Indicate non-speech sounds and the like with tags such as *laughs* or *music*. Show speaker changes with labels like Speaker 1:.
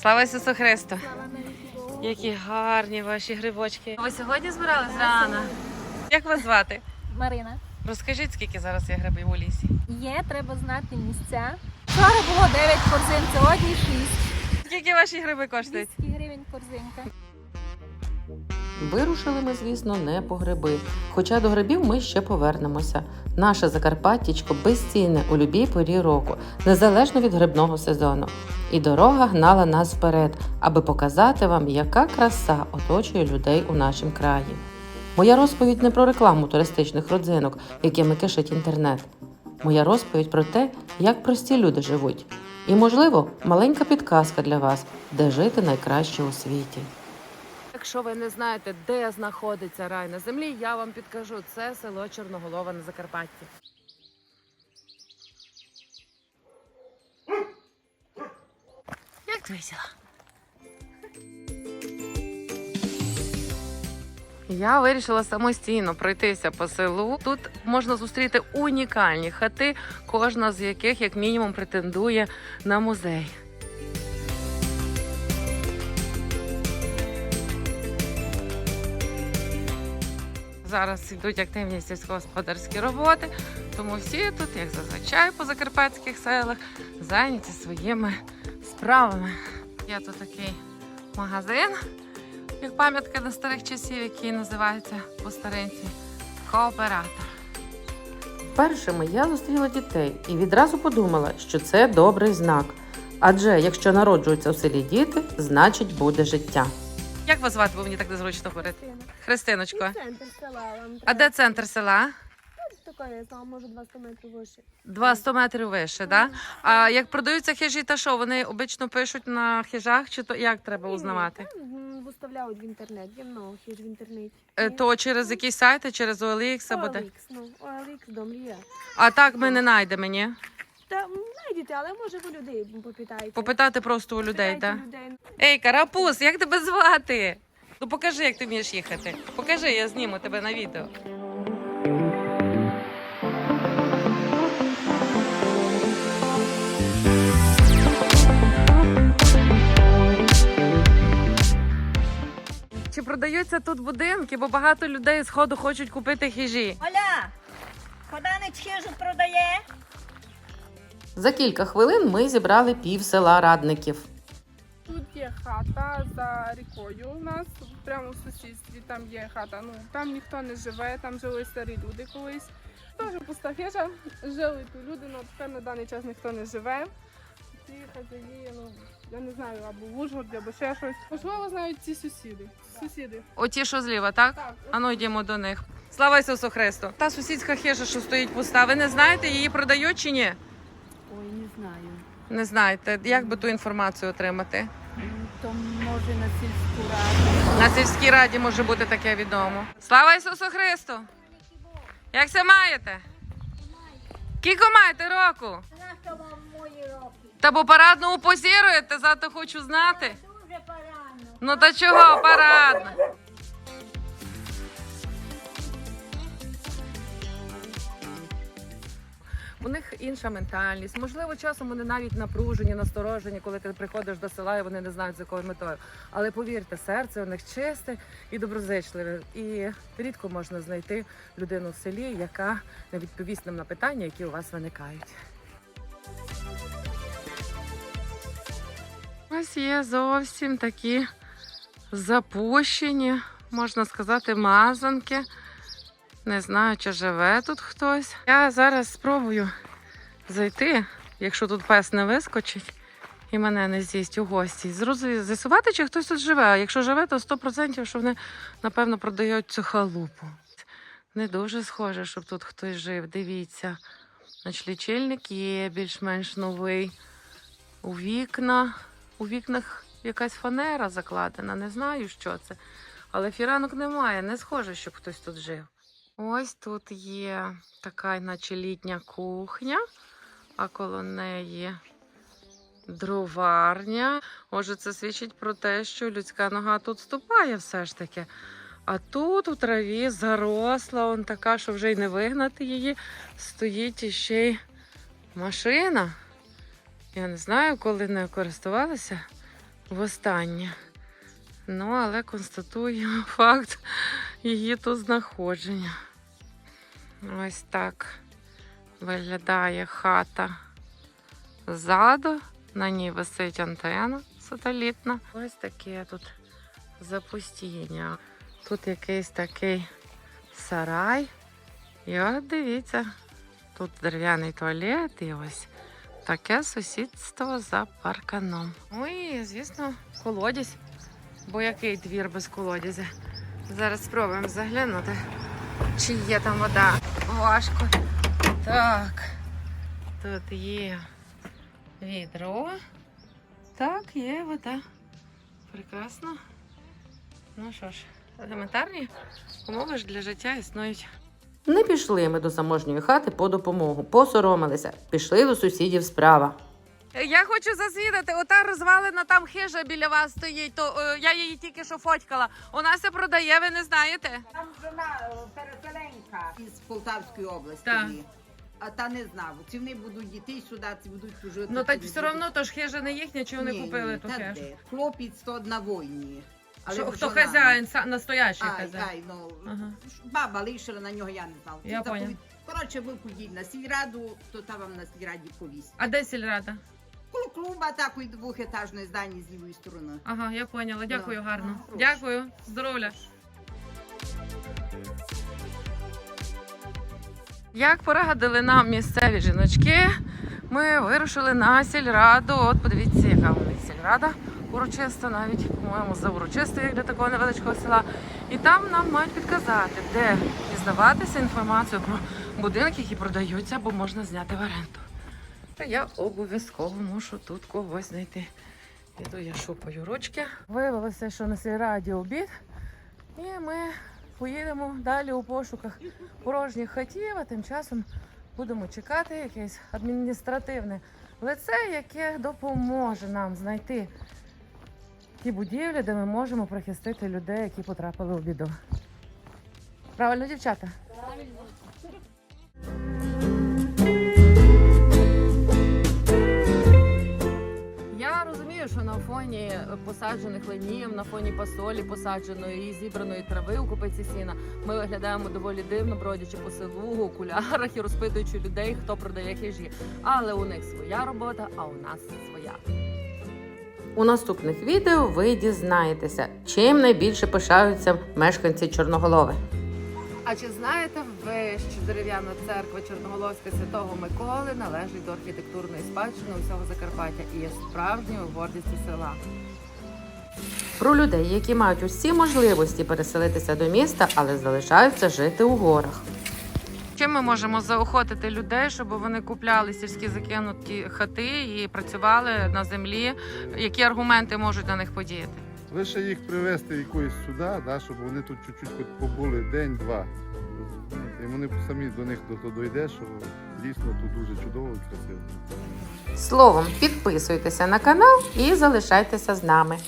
Speaker 1: Слава Ісусу Христу! Які гарні ваші грибочки. Ви сьогодні збирались рано? Як вас звати?
Speaker 2: Марина.
Speaker 1: Розкажіть, скільки зараз є грибів у лісі?
Speaker 2: Є, треба знати місця. Вчора було 9 корзин, сьогодні 6.
Speaker 1: Скільки ваші гриби коштують?
Speaker 2: 200 гривень корзинка.
Speaker 3: Вирушили ми, звісно, не по гриби. Хоча до грибів ми ще повернемося. Наше Закарпаттячко безцінне у любій порі року, незалежно від грибного сезону. І дорога гнала нас вперед, аби показати вам, яка краса оточує людей у нашому краї. Моя розповідь не про рекламу туристичних родзинок, якими кишить інтернет. Моя розповідь про те, як прості люди живуть. І, можливо, маленька підказка для вас, де жити найкраще у світі. Якщо ви не знаєте, де знаходиться рай на землі, я вам підкажу. Це село Чорноголова на Закарпатті.
Speaker 1: Як весело. Я вирішила самостійно пройтися по селу. Тут можна зустріти унікальні хати, кожна з яких, як мінімум, претендує на музей. Зараз йдуть активні сільськогосподарські роботи, тому всі тут, як зазвичай по закарпатських селах, зайняті своїми справами. Є тут такий магазин, як пам'ятка до старих часів, який називається по старинці кооператор.
Speaker 3: Першими я зустріла дітей і відразу подумала, що це добрий знак. Адже якщо народжуються у селі діти, значить буде життя.
Speaker 1: Як вас звати, бо мені так незручно говорити? Христиночко.
Speaker 4: Центр села вам
Speaker 1: А де центр села?
Speaker 4: Таке, я знаю, може 200 метрів вище.
Speaker 1: Два 100 метрів вище, да? А як продаються хижі, та що? Вони обично пишуть на хижах, чи то як треба узнавати?
Speaker 4: Виставляють в інтернет, є много хіж в інтернеті.
Speaker 1: Е, То через якісь сайти, через OLX або де?
Speaker 4: OLX, ну, OLX, дом є.
Speaker 1: А так ми не знайдемо, ні?
Speaker 4: Та знайдете, але може ви людей попитаєте.
Speaker 1: Попитати просто у людей, так?
Speaker 4: людей.
Speaker 1: Ей, карапуз, як тебе звати? Ну покажи, як ти вмієш їхати. Покажи, я зніму тебе на відео. Чи продаються тут будинки, бо багато людей з ходу хочуть купити хижі.
Speaker 5: Оля, поданець хижу продає.
Speaker 3: За кілька хвилин ми зібрали пів села радників.
Speaker 6: Тут є хата за рікою у нас, прямо в сусідстві. Там є хата. Ну там ніхто не живе, там жили старі люди колись. Теж пуста хижа, жили тут люди, але тепер на даний час ніхто не живе. Ці хазяї, ну я не знаю, або в Ужгороді, або ще щось. Можливо, знають ці сусіди. Сусіди.
Speaker 1: Оті, що зліва, так?
Speaker 6: Так,
Speaker 1: Ану, йдемо до них. Слава Ісусу Христу! Та сусідська хижа, що стоїть пуста. Ви не знаєте, її продають чи ні?
Speaker 7: Знаю.
Speaker 1: Не знаєте. Як би ту інформацію отримати?
Speaker 7: То може на сільську раду.
Speaker 1: На сільській раді може бути таке відомо. Слава Ісусу Христу! Як це маєте? Кілько маєте року? Та бо парадно позіруєте, зато хочу знати. Ну та чого парадно? У них інша ментальність. Можливо, часом вони навіть напружені, насторожені, коли ти приходиш до села і вони не знають, з якою метою. Але повірте, серце у них чисте і доброзичливе. І рідко можна знайти людину в селі, яка не відповість нам на питання, які у вас виникають. Ось є зовсім такі запущені, можна сказати, мазанки. Не знаю, чи живе тут хтось. Я зараз спробую зайти, якщо тут пес не вискочить і мене не з'їсть у гості. З'ясувати, чи хтось тут живе. А якщо живе, то 100% що вони, напевно, продають цю халупу. Не дуже схоже, щоб тут хтось жив. Дивіться. Значить, лічильник є більш-менш новий. У вікна. У вікнах якась фанера закладена, не знаю, що це. Але фіранок немає, не схоже, щоб хтось тут жив. Ось тут є така, наче літня кухня, а коло неї дроварня. Може, це свідчить про те, що людська нога тут ступає все ж таки. А тут у траві заросла, он така, що вже й не вигнати її, стоїть іще й машина. Я не знаю, коли нею користувалася. востаннє. Ну, але констатую *laughs* факт її тут знаходження. Ось так виглядає хата ззаду. На ній висить антена сателітна. Ось таке тут запустіння. Тут якийсь такий сарай. І от дивіться, тут дерев'яний туалет і ось таке сусідство за парканом. Ну і, звісно, колодязь. Бо який двір без колодязя? Зараз спробуємо заглянути, чи є там вода. Важко. Так. Тут є відро. Так, є вода. Прекрасно. Ну що ж, елементарні умови ж для життя існують.
Speaker 3: Не пішли ми до заможньої хати по допомогу, посоромилися, пішли до сусідів справа.
Speaker 1: Я хочу засвідати, ота розвалена там хижа біля вас стоїть, то е, я її тільки що фоткала. У нас це продає, ви не знаєте?
Speaker 7: Там жена е, із Полтавської області.
Speaker 1: Так.
Speaker 7: А та не знав, чи вони будуть йти сюди, чи будуть жити.
Speaker 1: Ну так все одно то ж хижа не їхня, чи вони купили ту хижу?
Speaker 7: Хлопець то на війні.
Speaker 1: Що, хто хазяїн, са- настоящий
Speaker 7: Ай,
Speaker 1: хазяїн?
Speaker 7: ай, ну,
Speaker 1: Ага.
Speaker 7: баба лишила на нього, я не знав.
Speaker 1: Я
Speaker 7: Це
Speaker 1: поняла.
Speaker 7: Коротше, ви ходіть на сільраду, то та вам на сільраді повість.
Speaker 1: А де сільрада?
Speaker 7: Коло клуба такої двохетажної здання з лівої сторони.
Speaker 1: Ага, я поняла. Дякую,
Speaker 7: Да.
Speaker 1: гарно.
Speaker 7: Прошу.
Speaker 1: Дякую, здоров'я. Як порадили нам місцеві жіночки, ми вирушили на сільраду. От подивіться, яка у них сільрада урочиста, навіть, по-моєму, за урочистою, для такого невеличкого села. І там нам мають підказати, де дізнаватися інформацію про будинки, які продаються або можна зняти в оренду. То я обов'язково мушу тут когось знайти. Іду я шупаю ручки. Виявилося, що на сільраді обід, і ми поїдемо далі у пошуках порожніх хатів, а тим часом будемо чекати якесь адміністративне лице, яке допоможе нам знайти ті будівлі, де ми можемо прихистити людей, які потрапили у біду. Правильно, дівчата? Я фоні посаджених ленів, на фоні пасолі посадженої і зібраної трави у купиці сіна, ми виглядаємо доволі дивно, бродячи по селу в окулярах і розпитуючи людей, хто продає хижі. Але у них своя робота, а у нас своя.
Speaker 3: У наступних відео ви дізнаєтеся, чим найбільше пишаються мешканці Чорноголови.
Speaker 1: А чи знаєте ви, що дерев'яна церква Чорноголовська Святого Миколи належить до архітектурної спадщини усього Закарпаття і є справжньою гордістю села?
Speaker 3: Про людей, які мають усі можливості переселитися до міста, але залишаються жити у горах.
Speaker 1: Чим ми можемо заохотити людей, щоб вони купляли сільські закинуті хати і працювали на землі? Які аргументи можуть на них подіяти?
Speaker 8: Лише їх привезти якоїсь сюди, да, щоб вони тут чуть-чуть побули день-два. І вони самі до них до- дойде, що дійсно тут дуже чудово і красиво.
Speaker 3: Словом, підписуйтеся на канал і залишайтеся з нами.